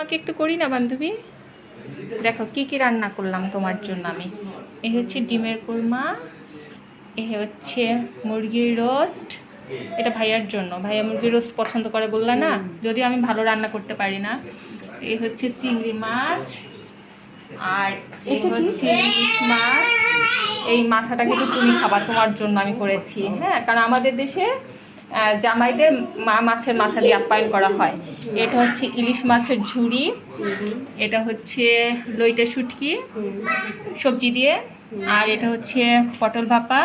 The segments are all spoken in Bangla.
আমাকে একটু করি না বান্ধবী? দেখো কি কি রান্না করলাম তোমার জন্য আমি? এ হচ্ছে ডিমের কোরমা এ হচ্ছে মুরগির রোস্ট। এটা ভাইয়ার জন্য। ভাইয়া মুরগির রোস্ট পছন্দ করে বললা না? যদিও আমি ভালো রান্না করতে পারি না। এ হচ্ছে চিংড়ি মাছ আর এই হচ্ছে ইলিশ মাছ। এই মাথাটা কিন্তু তুমি খাবার তোমার জন্য আমি করেছি। হ্যাঁ কারণ আমাদের দেশে জামাইদের মা মাছের মাথা দিয়ে আপ্যায়ন করা হয়। এটা হচ্ছে ইলিশ মাছের ঝুড়ি, এটা হচ্ছে লইটা শুটকি, সবজি দিয়ে, আর এটা হচ্ছে পটল ভাপা,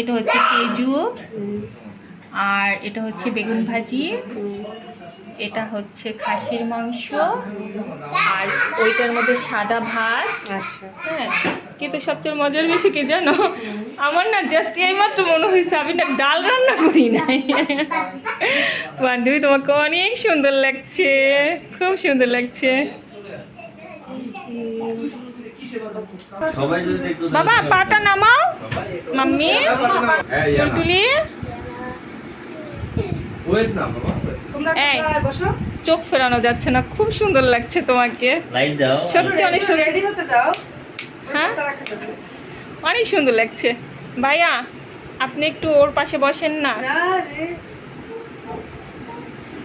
এটা হচ্ছে কেজু আর এটা হচ্ছে বেগুন ভাজি এটা হচ্ছে খাসির মাংস আর ওইটার মধ্যে সাদা ভাত। আচ্ছা। হ্যাঁ কিন্তু সবচেয়ে মজার বেশি কি জানো? আমার না জাস্ট এইমাত্র মনে হয়েছে আমি না ডাল রান্না করি নাই। বান্ধবী তোমাকে অনেক সুন্দর লাগছে খুব সুন্দর লাগছে। বাবা পাটা নামাও। মাম্মি টুলটুলি ওয়েট না বাবা এই। চোখ ফেরানো যাচ্ছে না খুব সুন্দর লাগছে তোমাকে। সত্যি অনেক সুন্দর রেডি হতে দাও। হ্যাঁ। অনেক সুন্দর লাগছে। ভাইয়া আপনি একটু ওর পাশে বসেন না।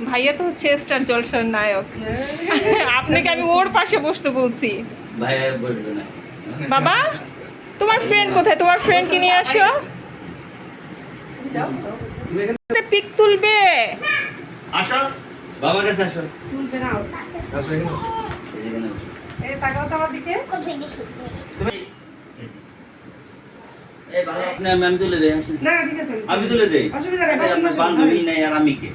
ভাইয়া তো হচ্ছে স্টার জলসার নায়ক। আপনাকে আমি ওর পাশে বসতে বলছি। বাবা তোমার ফ্রেন্ড কোথায়? তোমার ফ্রেন্ডকে নিয়ে আসো। পিক তুলবে। আসো বাবার কাছে আসো। তুলবে না আসো এখানে আসো। এই তাকাও তো আমার দিকে। তুমি? এই ভালো আপনি আমি আমি তুলে দেই আসেন। না ঠিক আছে। আমি তুলে দেই। অসুবিধা নাই বাসন বান্ধবী নাই আর আমি কে?